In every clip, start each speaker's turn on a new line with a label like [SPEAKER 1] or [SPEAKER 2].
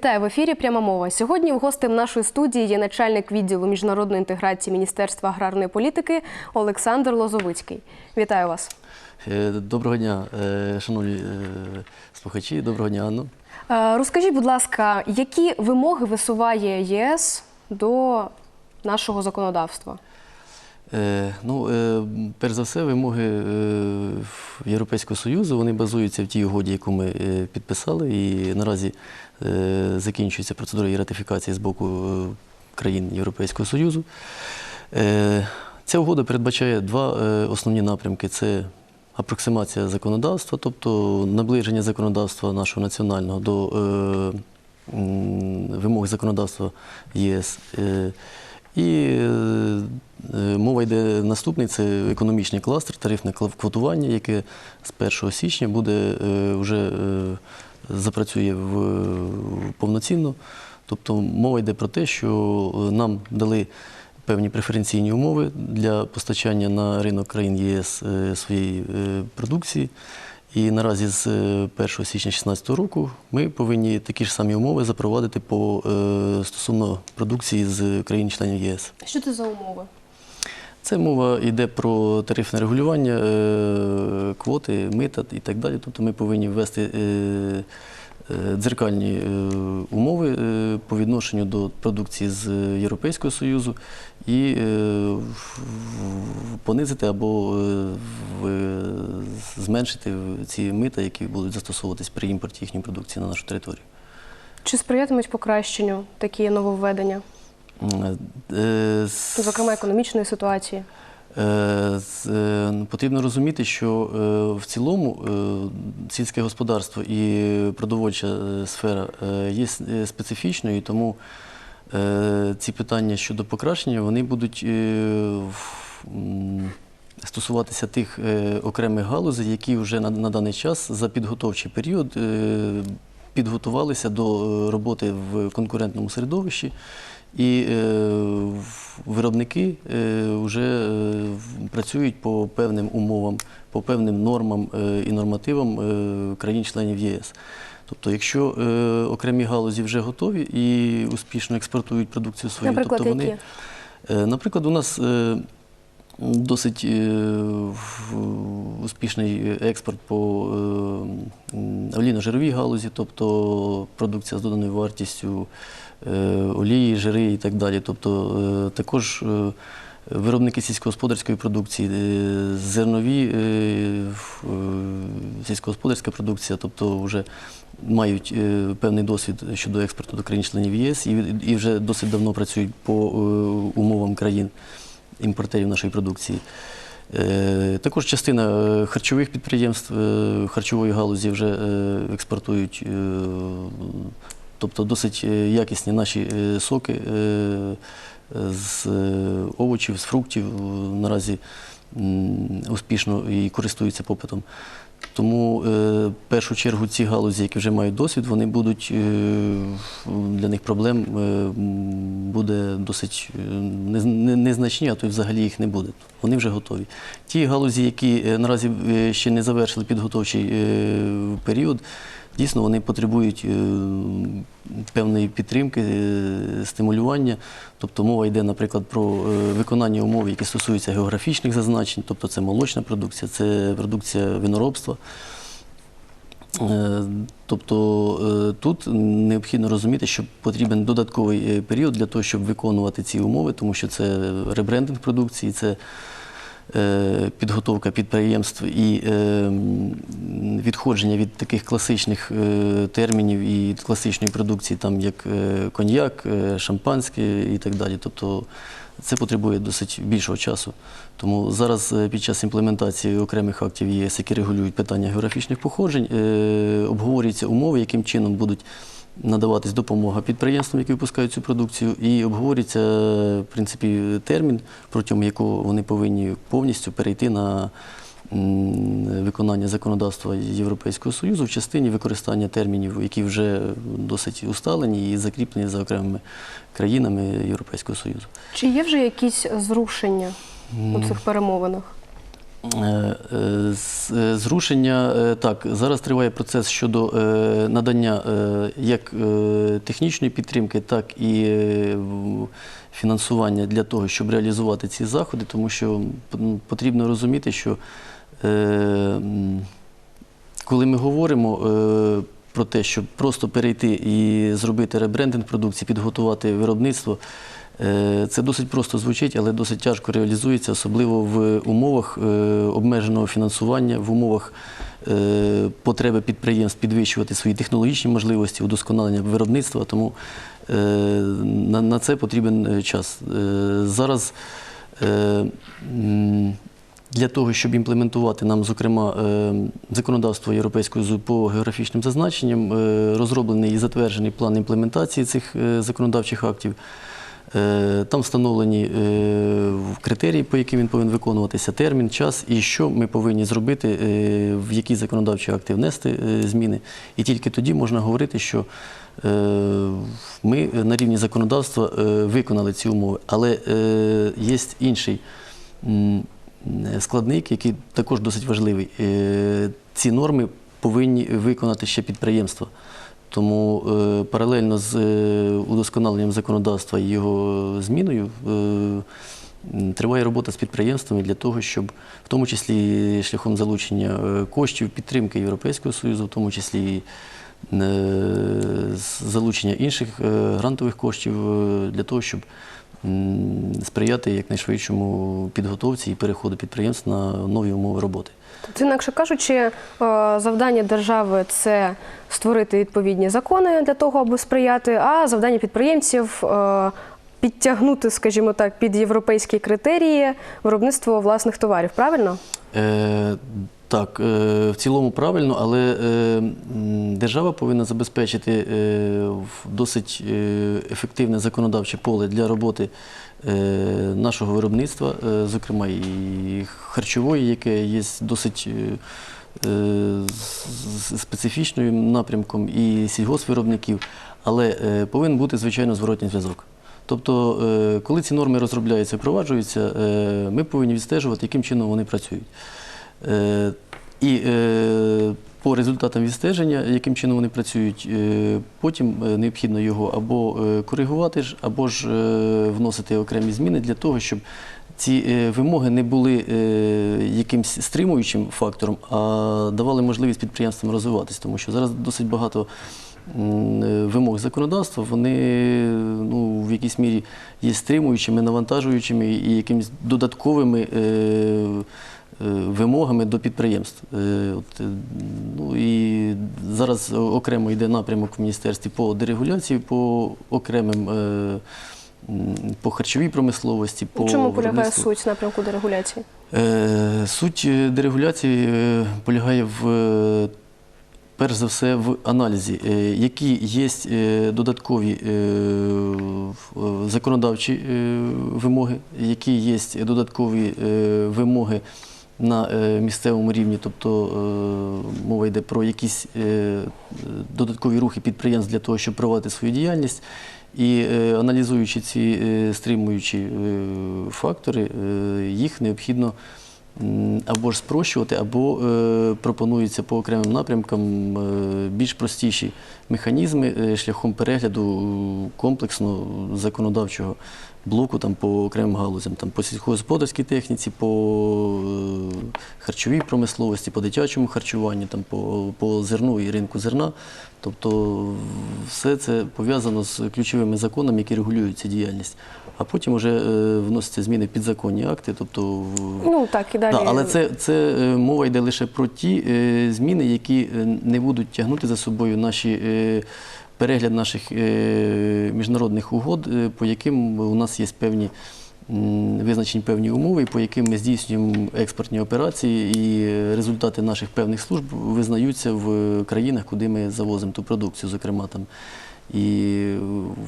[SPEAKER 1] Вітаю в ефірі. Пряма мова. Сьогодні гостем нашої студії є начальник відділу міжнародної інтеграції Міністерства аграрної політики Олександр Лозовицький. Вітаю вас.
[SPEAKER 2] Е, Доброго дня, е, шановні е, слухачі, доброго дня, Анно.
[SPEAKER 1] Е, Розкажіть, будь ласка, які вимоги висуває ЄС до нашого законодавства?
[SPEAKER 2] Ну, перш за все, вимоги Європейського Союзу вони базуються в тій угоді, яку ми підписали, і наразі закінчується процедура її ратифікації з боку е, країн Європейського Союзу. Е, Ця угода передбачає два е, основні напрямки: це апроксимація законодавства, тобто наближення законодавства нашого національного до е, вимог законодавства ЄС. Е, І е, е, мова йде наступний це економічний кластер, тарифне квотування, яке з 1 січня буде е, вже е, запрацює в, повноцінно. Тобто мова йде про те, що е, нам дали певні преференційні умови для постачання на ринок країн ЄС е, своєї е, продукції. І наразі з е, 1 січня 2016 року ми повинні такі ж самі умови запровадити по стосовно продукції з країн-членів ЄС.
[SPEAKER 1] Що це за умови?
[SPEAKER 2] Це мова йде про тарифне регулювання, е, квоти, мита і так далі. Тобто ми повинні ввести е, е, дзеркальні умови по відношенню до продукції з Європейського Союзу і понизити або зменшити ці мита, які будуть застосовуватись при імпорті їхньої продукції на нашу територію.
[SPEAKER 1] Чи сприятимуть покращенню такі нововведення, зокрема економічної ситуації?
[SPEAKER 2] Е, е, Потрібно розуміти, що е, в цілому е, сільське господарство і продовольча е, сфера е, є е, специфічною, і тому е, ці питання щодо покращення вони будуть е, стосуватися тих е, окремих галузей, які вже на, на даний час за підготовчий період е, підготувалися до е, роботи в конкурентному середовищі. І е, виробники е, вже е, працюють по певним умовам, по певним нормам і нормативам країн-членів ЄС. Тобто, якщо е, окремі галузі вже готові і успішно експортують продукцію свою,
[SPEAKER 1] Наприклад,
[SPEAKER 2] тобто вони,
[SPEAKER 1] які?
[SPEAKER 2] Е, Наприклад, у нас е, досить е, успішний експорт по е, м, олійно-жировій галузі, тобто продукція з доданою вартістю, олії, жири і так далі. Тобто е, також е, виробники сільськогосподарської продукції, е, зернові, е, е, сільськогосподарська продукція, тобто вже мають е, певний досвід щодо експорту до країн-членів ЄС і, вже досить давно працюють по е, умовам країн імпортерів нашої продукції. Е, Також частина е, харчових підприємств е, харчової галузі вже е, експортують, е, тобто досить е, якісні наші е, соки е, з овочів, з фруктів наразі успішно і користуються попитом. Тому в першу чергу ці галузі, які вже мають досвід, вони будуть для них проблем буде досить нез- не- незначні, а то й взагалі їх не буде. Вони вже готові. Ті галузі, які наразі ще не завершили підготовчий період, дійсно вони потребують е, певної підтримки, е, стимулювання. Тобто мова йде, наприклад, про е, виконання умов, які стосуються географічних зазначень, тобто це молочна продукція, це продукція виноробства. Тобто тут необхідно розуміти, що потрібен додатковий період для того, щоб виконувати ці умови, тому що це ребрендинг продукції, це підготовка підприємств і е, відходження від таких класичних е, термінів і класичної продукції, там як е, коньяк, е, шампанське і так далі. Тобто це потребує досить більшого часу. Тому зараз е, під час імплементації окремих актів ЄС, які регулюють питання географічних походжень, е, обговорюються умови, яким чином будуть надаватись допомога підприємствам, які випускають цю продукцію, і обговорюється в принципі термін, протягом якого вони повинні повністю перейти на виконання законодавства Європейського Союзу в частині використання термінів, які вже досить усталені і закріплені за окремими країнами Європейського Союзу.
[SPEAKER 1] Чи є вже якісь зрушення у цих перемовинах?
[SPEAKER 2] Е, е, е, Зрушення так зараз триває процес щодо надання як технічної підтримки, так і фінансування для того, щоб реалізувати ці заходи, тому що потрібно розуміти, що коли ми говоримо про те, щоб просто перейти і зробити ребрендинг продукції, підготувати виробництво, це досить просто звучить, але досить тяжко реалізується, особливо в умовах е, обмеженого фінансування, в умовах е, потреби підприємств підвищувати свої технологічні можливості, удосконалення виробництва. Тому е, на, це потрібен е, час. Е, Зараз е, для того, щоб імплементувати нам, зокрема, е, законодавство Європейського по географічним зазначенням, е, розроблений і затверджений план імплементації цих е, законодавчих актів. Е, Там встановлені е, критерії, по яким він повинен виконуватися, термін, час і що ми повинні зробити, е, в які законодавчі акти внести зміни. І тільки тоді можна говорити, що ми на рівні законодавства виконали ці умови. Але є інший складник, який також досить важливий. Ці норми повинні виконати ще підприємства. Тому е, паралельно з е, удосконаленням законодавства і його зміною е, триває робота з підприємствами для того, щоб в тому числі шляхом залучення коштів, підтримки Європейського Союзу, в тому числі залучення інших грантових коштів для того, щоб сприяти якнайшвидшому підготовці і переходу підприємств на нові умови роботи.
[SPEAKER 1] Тобто, інакше кажучи, е, завдання держави це створити відповідні закони для того, аби сприяти, а завдання підприємців е, підтягнути, скажімо так, під європейські критерії виробництво власних товарів. Правильно?
[SPEAKER 2] Е, так, е, в цілому правильно, але е, держава повинна забезпечити е, досить ефективне законодавче поле для роботи нашого виробництва, зокрема і харчової, яке є досить специфічним напрямком, і сільгоспвиробників, але повинен бути, звичайно, зворотній зв'язок. Тобто, коли ці норми розробляються і впроваджуються, ми повинні відстежувати, яким чином вони працюють. Е, І е, по результатам відстеження, яким чином вони працюють, е, потім необхідно його або коригувати, або ж вносити окремі зміни для того, щоб ці вимоги не були якимсь стримуючим фактором, а давали можливість підприємствам розвиватися, тому що зараз досить багато вимог законодавства, вони ну, в якійсь мірі є стримуючими, навантажуючими і якимись додатковими е, вимогами до підприємств. Е, От, е, ну, і зараз окремо йде напрямок в міністерстві по дерегуляції, по окремим. е, По харчовій промисловості, по
[SPEAKER 1] чому полягає суть напрямку дерегуляції?
[SPEAKER 2] Е, Суть е, дерегуляції е, полягає в е, перш за все в аналізі, е, які є е, додаткові е, е, законодавчі е, вимоги, які є додаткові е, вимоги на е, місцевому рівні, тобто е, мова йде про якісь е, додаткові рухи підприємств для того, щоб проводити свою діяльність. І аналізуючи ці стримуючі фактори, їх необхідно або ж спрощувати, або пропонуються по окремим напрямкам більш простіші механізми шляхом перегляду комплексно законодавчого блоку там, по окремим галузям, там, по сільськогосподарській техніці, по е, харчовій промисловості, по дитячому харчуванню, там, по, по зерну і ринку зерна. Тобто все це пов'язано з ключовими законами, які регулюють цю діяльність. А потім вже е, вносяться зміни в підзаконні акти. Тобто,
[SPEAKER 1] Ну так і далі.
[SPEAKER 2] Да, але це, це е, мова йде лише про ті зміни, які не будуть тягнути за собою наші перегляд наших е, міжнародних угод, е, по яким у нас є певні визначені певні умови, по яким ми здійснюємо експортні операції, і результати наших певних служб визнаються в країнах, куди ми завозимо ту продукцію, зокрема там. І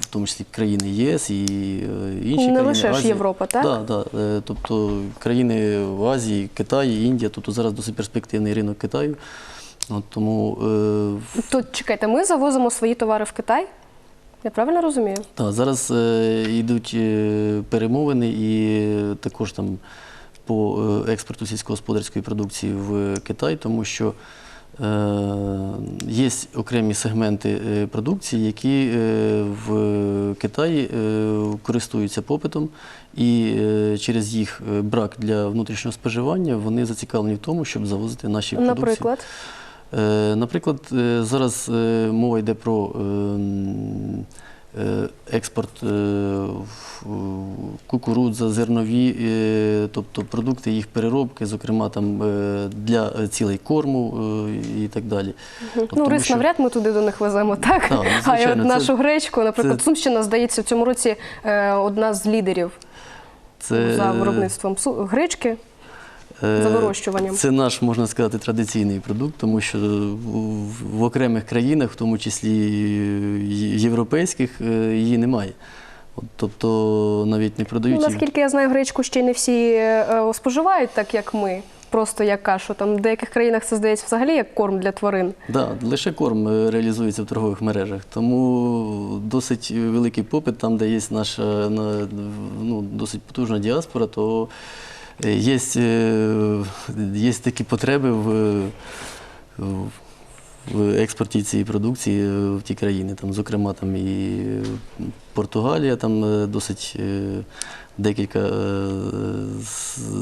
[SPEAKER 2] в тому числі країни ЄС і е, інші
[SPEAKER 1] Не
[SPEAKER 2] країни
[SPEAKER 1] лише ж Європа, так?
[SPEAKER 2] Да, да. Е, Тобто країни Азії, Китай, Індія, тобто зараз досить перспективний ринок Китаю. От, тому е,
[SPEAKER 1] Тут чекайте, ми завозимо свої товари в Китай. Я правильно розумію?
[SPEAKER 2] та, зараз е, йдуть е, перемовини і також там по е, експорту сільськогосподарської продукції в Китай, тому що е, є окремі сегменти е, продукції, які е, в Китаї е, користуються попитом, і е, через їх е, брак для внутрішнього споживання вони зацікавлені в тому, щоб завозити наші продукції.
[SPEAKER 1] Наприклад,
[SPEAKER 2] Наприклад, е, зараз е, мова йде про е, експорт е, кукурудза, зернові, е, тобто продукти їх переробки, зокрема там е, для цілей корму е, і так далі.
[SPEAKER 1] ну
[SPEAKER 2] Тому
[SPEAKER 1] рис
[SPEAKER 2] що-
[SPEAKER 1] навряд ми туди до них веземо, так?
[SPEAKER 2] Так, ну,
[SPEAKER 1] а от
[SPEAKER 2] це-
[SPEAKER 1] нашу гречку, наприклад,
[SPEAKER 2] це-
[SPEAKER 1] Сумщина, здається, в цьому році е, одна з лідерів
[SPEAKER 2] Це,
[SPEAKER 1] за виробництвом гречки.
[SPEAKER 2] Е,
[SPEAKER 1] за вирощуванням.
[SPEAKER 2] Це наш, можна сказати, традиційний продукт, тому що в, окремих країнах, в тому числі європейських, е, її немає. От, тобто навіть не продають.
[SPEAKER 1] Ну, наскільки я знаю, гречку ще не всі е, споживають, так як ми, просто як кашу. Там в деяких країнах це здається взагалі як корм для тварин.
[SPEAKER 2] Да, лише корм реалізується в торгових мережах, тому досить великий попит там, де є наша ну, досить потужна діаспора, то є, е, є такі потреби в, в- експорті цієї продукції е, в ті країни. Там, зокрема, там і Португалія, там е, досить декілька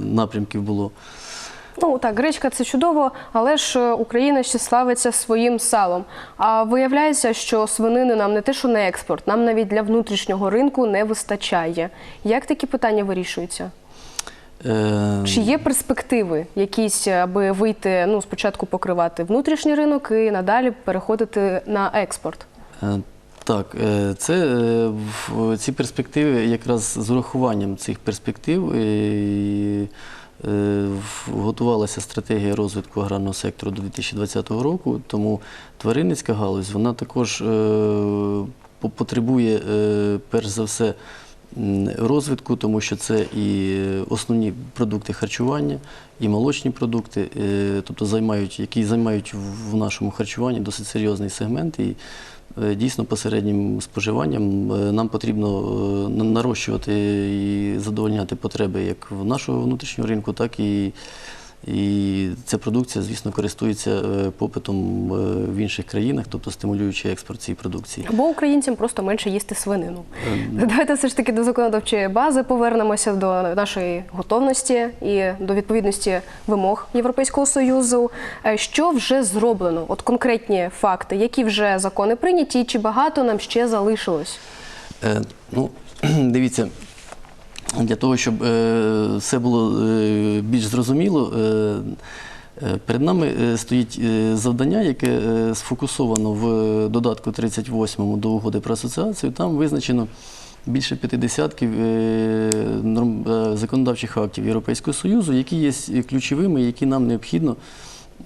[SPEAKER 2] напрямків було.
[SPEAKER 1] Ну так, гречка це чудово, але ж Україна ще славиться своїм салом. А виявляється, що свинини нам не те, що на експорт, нам навіть для внутрішнього ринку не вистачає. Як такі питання вирішуються?
[SPEAKER 2] Е,
[SPEAKER 1] Чи є перспективи якісь, аби вийти, ну спочатку покривати внутрішній ринок і надалі переходити на експорт?
[SPEAKER 2] Е, Так, е, це е, ці перспективи якраз з урахуванням цих перспектив е, і, е, готувалася стратегія розвитку аграрного сектору до 2020 року. Тому тваринницька галузь вона також е, потребує е, перш за все розвитку, тому що це і основні продукти харчування, і молочні продукти, е, тобто займають, які займають в нашому харчуванні досить серйозний сегмент. І е, дійсно посереднім споживанням е, нам потрібно нарощувати і задовольняти потреби як в нашого внутрішнього ринку, так і, і ця продукція, звісно, користується е, попитом е, в інших країнах, тобто стимулюючи експорт цієї продукції.
[SPEAKER 1] Або українцям просто менше їсти свинину.
[SPEAKER 2] Ем.
[SPEAKER 1] Давайте все ж таки до законодавчої бази повернемося до нашої готовності і до відповідності вимог Європейського союзу. Е, Що вже зроблено? От конкретні факти, які вже закони прийняті, і чи багато нам ще залишилось?
[SPEAKER 2] Е, ну, дивіться, для того, щоб е, все було е, більш зрозуміло, е, перед нами стоїть завдання, яке сфокусовано в додатку 38 до угоди про асоціацію. Там визначено більше п'яти десятків законодавчих актів Європейського Союзу, які є ключовими, які нам необхідно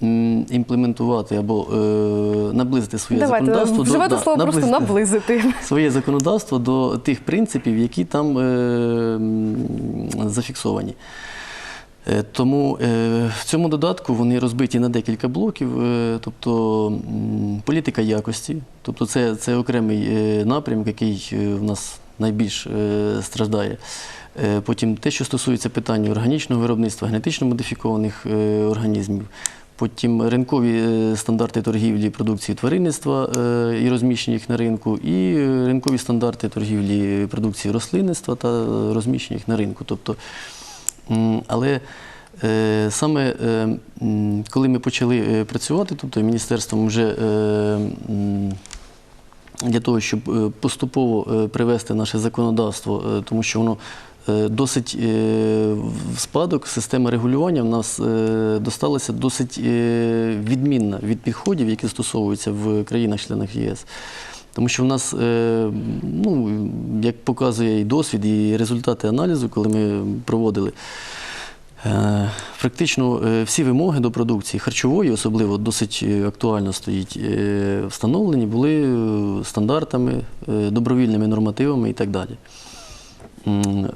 [SPEAKER 2] м, імплементувати або е, наблизити своє
[SPEAKER 1] Давайте
[SPEAKER 2] законодавство. до-
[SPEAKER 1] вживати
[SPEAKER 2] да,
[SPEAKER 1] слово просто
[SPEAKER 2] наблизити своє законодавство до тих принципів, які там е, м, зафіксовані. Е, Тому е, в цьому додатку вони розбиті на декілька блоків, е, тобто м, політика якості, тобто це, це окремий е, напрям, який е, в нас найбільш е, страждає. Е, Потім те, що стосується питань органічного виробництва, генетично модифікованих е, організмів. Потім ринкові е, стандарти торгівлі продукції тваринництва е, і розміщення їх на ринку, і е, ринкові стандарти торгівлі продукції рослинництва та розміщення їх на ринку. Тобто, але саме коли ми почали працювати, тобто міністерством вже для того, щоб поступово привести наше законодавство, тому що воно досить е, в спадок, система регулювання в нас е, досталася досить е, відмінна від підходів, які застосовуються в країнах-членах ЄС. Тому що в нас, е, ну, як показує і досвід, і результати аналізу, коли ми проводили, Е, Практично е, всі вимоги до продукції харчової, особливо досить е, актуально стоїть, е, встановлені були е, стандартами, е, добровільними нормативами і так далі. Е,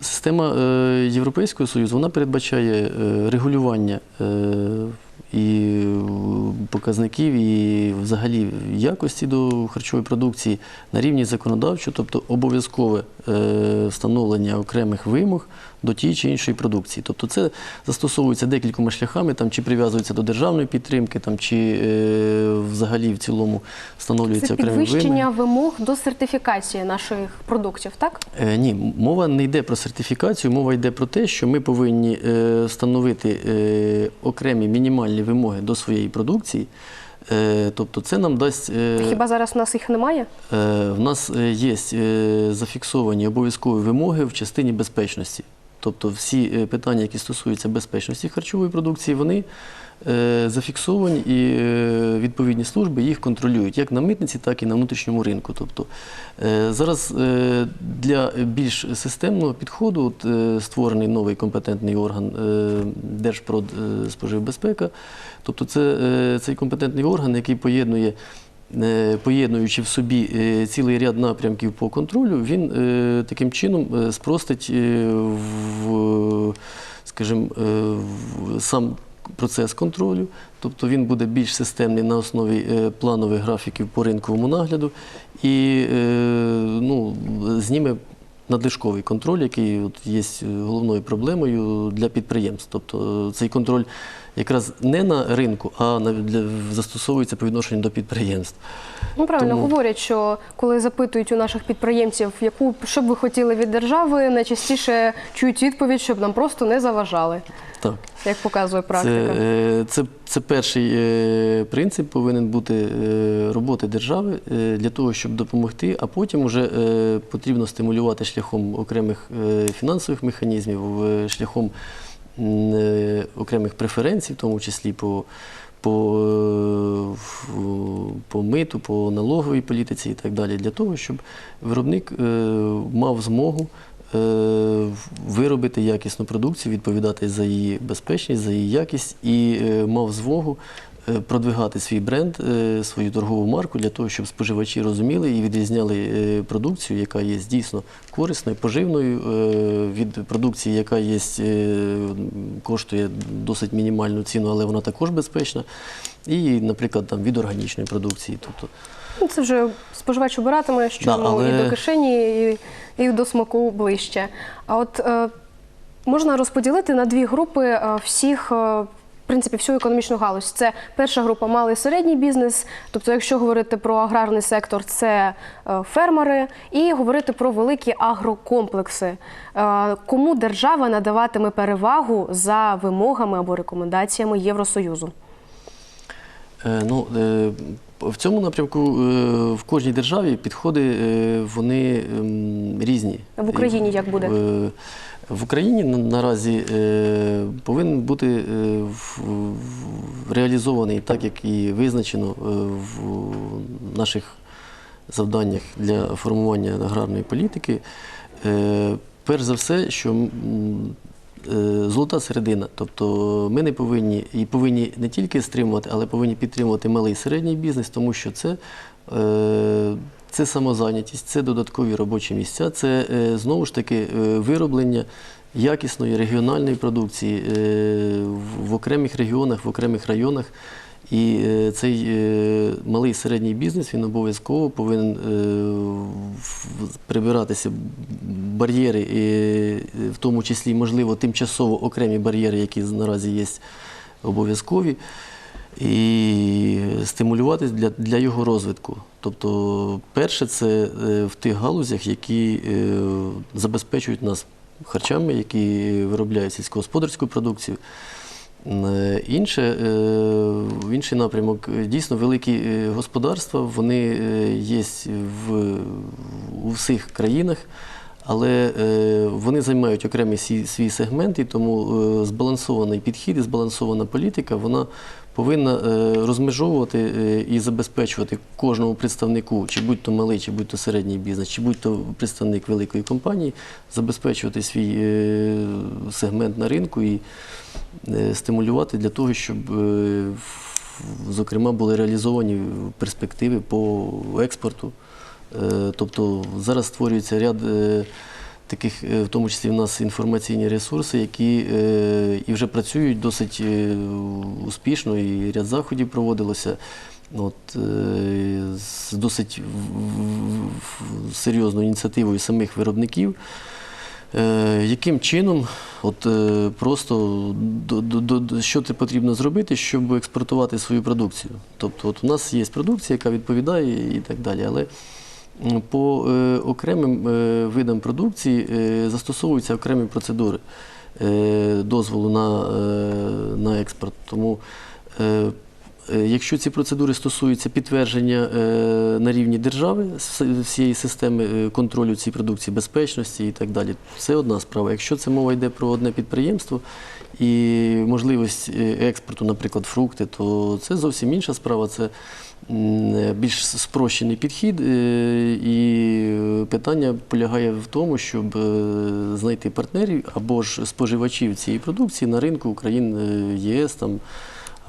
[SPEAKER 2] Система е, Європейського Союзу вона передбачає е, регулювання і е, показників, і взагалі якості до харчової продукції на рівні законодавчого, тобто обов'язкове е, встановлення окремих вимог до тієї чи іншої продукції. Тобто це застосовується декількома шляхами, там, чи прив'язується до державної підтримки, там, чи е, взагалі в цілому встановлюються
[SPEAKER 1] Це
[SPEAKER 2] окремі вимоги.
[SPEAKER 1] підвищення вимог до сертифікації наших продуктів, так?
[SPEAKER 2] Е, Ні, мова не йде про сертифікацію, мова йде про те, що ми повинні е, встановити е, окремі мінімальні вимоги до своєї продукції. Е, Тобто це нам дасть. е,
[SPEAKER 1] Хіба зараз у нас їх немає?
[SPEAKER 2] Е, В нас є зафіксовані обов'язкові вимоги в частині безпечності. Тобто всі питання, які стосуються безпечності харчової продукції, вони зафіксовані і е, відповідні служби їх контролюють як на митниці, так і на внутрішньому ринку. Тобто е, зараз е, для більш системного підходу от, е, створений новий компетентний орган е, Держпродспоживбезпека. Тобто це е, цей компетентний орган, який поєднує е, поєднуючи в собі е, цілий ряд напрямків по контролю, він е, таким чином е, спростить е, в, скажімо, е, сам процес контролю, тобто він буде більш системний на основі е, планових графіків по ринковому нагляду і е, ну, зніме надлишковий контроль, який от є головною проблемою для підприємств. Тобто е, цей контроль якраз не на ринку, а на, для, застосовується по відношенню до підприємств.
[SPEAKER 1] Ну правильно
[SPEAKER 2] Тому-
[SPEAKER 1] говорять, що коли запитують у наших підприємців, яку що б ви хотіли від держави, найчастіше чують відповідь, щоб нам просто не заважали,
[SPEAKER 2] Так.
[SPEAKER 1] як показує практика.
[SPEAKER 2] Це, це, це перший е, принцип повинен бути е, роботи держави е, для того, щоб допомогти, а потім вже потрібно стимулювати шляхом окремих фінансових механізмів, шляхом окремих преференцій, в тому числі по. По, по миту, по налоговій політиці і так далі, для того, щоб виробник мав змогу виробити якісну продукцію, відповідати за її безпечність, за її якість і е, мав змогу е, продвигати свій бренд, е, свою торгову марку для того, щоб споживачі розуміли і відрізняли е, продукцію, яка є дійсно корисною, поживною е, від продукції, яка є, е, коштує досить мінімальну ціну, але вона також безпечна. І, наприклад, там від органічної продукції. Тобто,
[SPEAKER 1] Ну, Це вже споживач обиратиме, що
[SPEAKER 2] Да,
[SPEAKER 1] йому
[SPEAKER 2] але-
[SPEAKER 1] і до кишені, і, і до смаку ближче. А от е, можна розподілити на дві групи е, всіх. е, В принципі, всю економічну галузь. Це перша група малий і середній бізнес. Тобто, якщо говорити про аграрний сектор, це е, фермери, і говорити про великі агрокомплекси. Е, Кому держава надаватиме перевагу за вимогами або рекомендаціями Євросоюзу?
[SPEAKER 2] Е, Ну, е, в цьому напрямку е, в кожній державі підходи вони ем, різні.
[SPEAKER 1] В Україні як буде?
[SPEAKER 2] В Україні наразі повинен бути реалізований так, як і визначено в наших завданнях для формування аграрної політики. Перш за все, що золота середина. Тобто ми не повинні і повинні не тільки стримувати, але повинні підтримувати малий і середній бізнес, тому що це. е, Це самозайнятість, це додаткові робочі місця, це е, знову ж таки е, вироблення якісної регіональної продукції е, в окремих регіонах, в окремих районах. І е, цей е, малий середній бізнес він обов'язково повинен е, прибиратися бар'єри, в тому числі, можливо, тимчасово окремі бар'єри, які наразі є обов'язкові, і стимулювати для, для його розвитку. Тобто, перше, це в тих галузях, які забезпечують нас харчами, які виробляють сільськогосподарську продукцію. Е, Інше, е, інший напрямок, дійсно великі е, господарства, вони є в, у всіх країнах, але вони займають окремий свій, сегмент, і тому збалансований підхід і збалансована політика, вона повинна е, розмежовувати е, і забезпечувати кожному представнику, чи будь-то малий, чи будь-то середній бізнес, чи будь-то представник великої компанії, забезпечувати свій е, сегмент на ринку і стимулювати для того, щоб, зокрема, були реалізовані перспективи по експорту. Тобто зараз створюється ряд таких, е, в тому числі в нас інформаційні ресурси, які е, і вже працюють досить е, успішно, і ряд заходів проводилося. От, з досить серйозною ініціативою самих виробників. Яким чином, от просто до, до, потрібно зробити, щоб експортувати свою продукцію? Тобто, от у нас є продукція, яка відповідає і так далі. Але по е, окремим е, видам продукції е, застосовуються окремі процедури дозволу на, на експорт. Тому Якщо ці процедури стосуються підтвердження на рівні держави всієї системи контролю цієї продукції, безпечності і так далі, це одна справа. Якщо це мова йде про одне підприємство і можливість експорту, наприклад, фрукти, то це зовсім інша справа. Це більш спрощений підхід, е, і питання полягає в тому, щоб е, знайти партнерів або ж споживачів цієї продукції на ринку країн е, ЄС там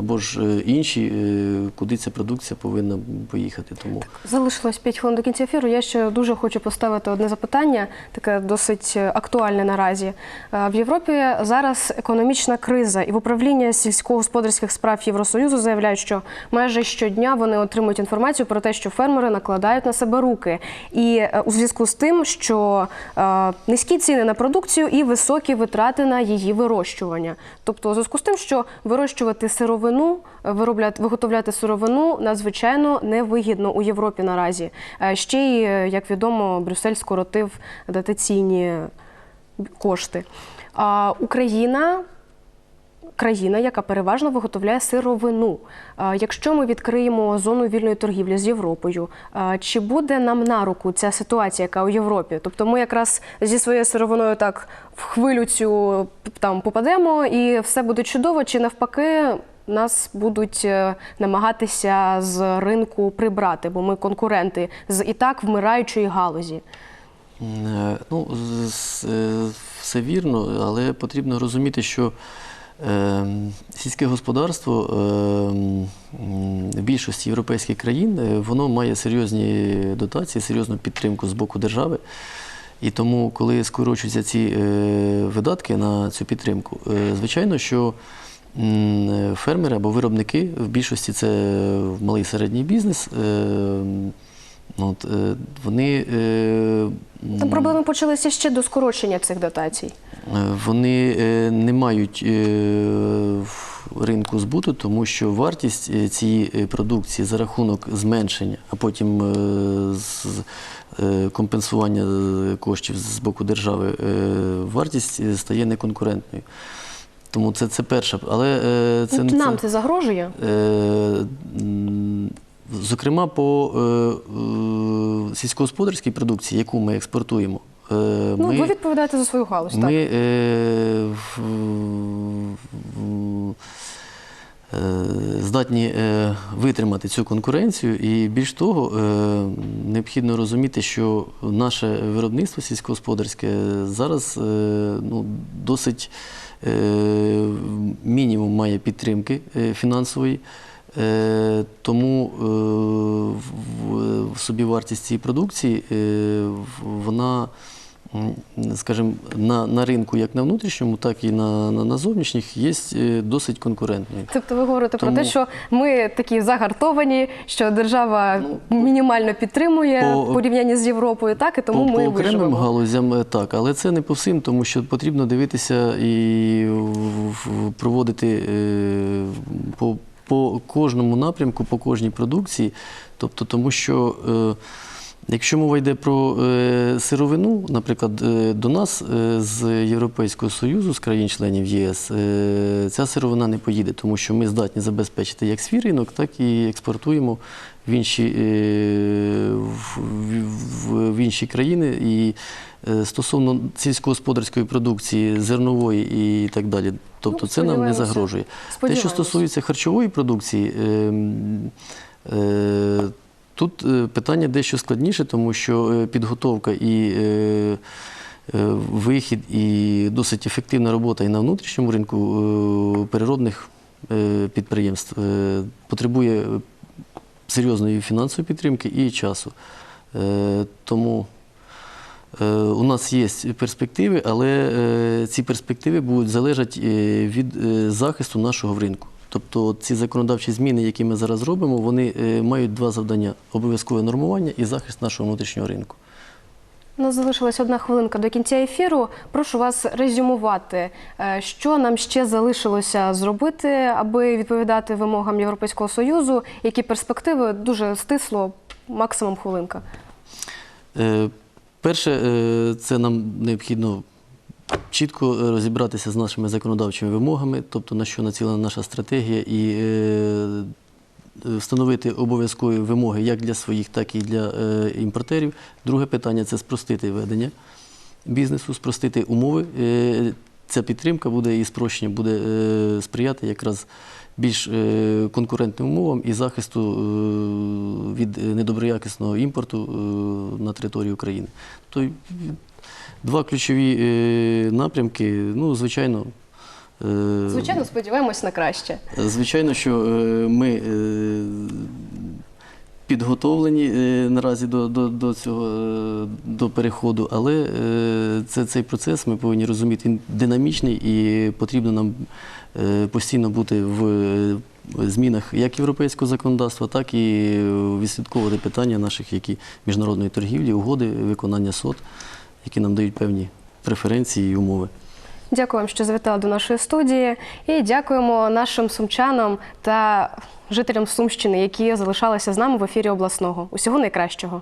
[SPEAKER 2] або ж е, інші, е, куди ця продукція повинна поїхати. Тому
[SPEAKER 1] Залишилось 5 хвилин до кінця ефіру. Я ще дуже хочу поставити одне запитання, таке досить актуальне наразі. Е, В Європі зараз економічна криза, і в управління сільськогосподарських справ Євросоюзу заявляють, що майже щодня вони отримують інформацію про те, що фермери накладають на себе руки. І у зв'язку з тим, що низькі ціни на продукцію і високі витрати на її вирощування. Тобто, у зв'язку з тим, що вирощувати сировину, е, виробляти, виготовляти сировину надзвичайно невигідно у Європі наразі. Е, Ще й, е, як відомо, Брюссель скоротив дотаційні кошти. А Україна країна, яка переважно виготовляє сировину. Якщо ми відкриємо зону вільної торгівлі з Європою, чи буде нам на руку ця ситуація, яка у Європі? Тобто ми якраз зі своєю сировиною так в хвилю цю там попадемо, і все буде чудово, чи навпаки. Нас будуть е, намагатися з ринку прибрати, бо ми конкуренти з і так вмираючої галузі.
[SPEAKER 2] Е, Ну, е, все вірно, але потрібно розуміти, що сільське господарство в більшості європейських країн воно має серйозні дотації, серйозну підтримку з боку держави. І тому, коли скорочуються ці видатки на цю підтримку, звичайно, що фермери або виробники в більшості це малий і середній бізнес. е, От, е, вони, е,
[SPEAKER 1] Там проблеми почалися ще до скорочення цих дотацій.
[SPEAKER 2] вони не мають в ринку збуту, тому що вартість цієї продукції за рахунок зменшення, а потім компенсування коштів з боку держави, вартість стає неконкурентною. Тому це, це перше. Але е, це,
[SPEAKER 1] Ну, Нам це загрожує?
[SPEAKER 2] Е, Зокрема, по е, е, сільськогосподарській продукції, яку ми експортуємо, е,
[SPEAKER 1] Ну,
[SPEAKER 2] ми,
[SPEAKER 1] ви відповідаєте за свою галузь, так?
[SPEAKER 2] ми е, в- в- здатні е, витримати цю конкуренцію, і більш того, е, необхідно розуміти, що наше виробництво сільськогосподарське зараз е, ну, досить е, мінімум має підтримки е, фінансової. Е, Тому е, в- собівартість цієї продукції е, вона, скажімо, на, на ринку як на внутрішньому, так і на, на, на зовнішніх є е, досить конкурентною.
[SPEAKER 1] Тобто ви говорите про те, що ми такі загартовані, що держава мінімально підтримує
[SPEAKER 2] по-
[SPEAKER 1] в порівнянні з Європою, так і тому
[SPEAKER 2] по,
[SPEAKER 1] ми
[SPEAKER 2] по окремим
[SPEAKER 1] виживемо.
[SPEAKER 2] галузям е, так, але це не по всім, тому що потрібно дивитися і проводити е, по, по кожному напрямку, по кожній продукції. Тобто, тому що якщо мова йде про е, сировину, наприклад, е, до нас е, з Європейського Союзу, з країн-членів ЄС, ця сировина не поїде, тому що ми здатні забезпечити як свій ринок, так і експортуємо в інші, в, інші країни. І стосовно сільськогосподарської продукції, зернової і так далі, тобто
[SPEAKER 1] Ну,
[SPEAKER 2] це нам не загрожує. Те, що стосується харчової продукції, е, е, тут е, питання дещо складніше, тому що е, підготовка і е, вихід, і досить ефективна робота і на внутрішньому ринку переробних підприємств потребує серйозної фінансової підтримки і часу. Тому У нас є перспективи, але ці перспективи будуть залежати від захисту нашого ринку. Тобто ці законодавчі зміни, які ми зараз робимо, вони е, мають два завдання: обов'язкове нормування і захист нашого внутрішнього ринку.
[SPEAKER 1] У нас залишилась одна хвилинка до кінця ефіру. Прошу вас резюмувати, е, що нам ще залишилося зробити, аби відповідати вимогам Європейського Союзу, які перспективи дуже стисло, максимум хвилинка.
[SPEAKER 2] Е, Перше, це нам необхідно чітко е, розібратися з нашими законодавчими вимогами, тобто на що націлена наша стратегія, і е, встановити обов'язкові вимоги як для своїх, так і для е, імпортерів. Друге питання це спростити ведення бізнесу, спростити умови. Е, Ця підтримка буде і спрощення буде е, сприяти якраз більш е, конкурентним умовам і захисту е, від е, недоброякісного імпорту е, на території України. Два ключові е, напрямки, ну, звичайно. е,
[SPEAKER 1] Звичайно, сподіваємось на краще.
[SPEAKER 2] Звичайно, що е, ми підготовлені наразі до, до, до цього до переходу, але це, цей процес ми повинні розуміти, він динамічний і потрібно нам постійно бути в змінах як європейського законодавства, так і відслідковувати питання наших які міжнародної торгівлі, угоди, виконання СОТ, які нам дають певні преференції і умови.
[SPEAKER 1] Дякую вам, що завітали до нашої студії, і дякуємо нашим сумчанам та жителям Сумщини, які залишалися з нами в ефірі обласного. Усього найкращого.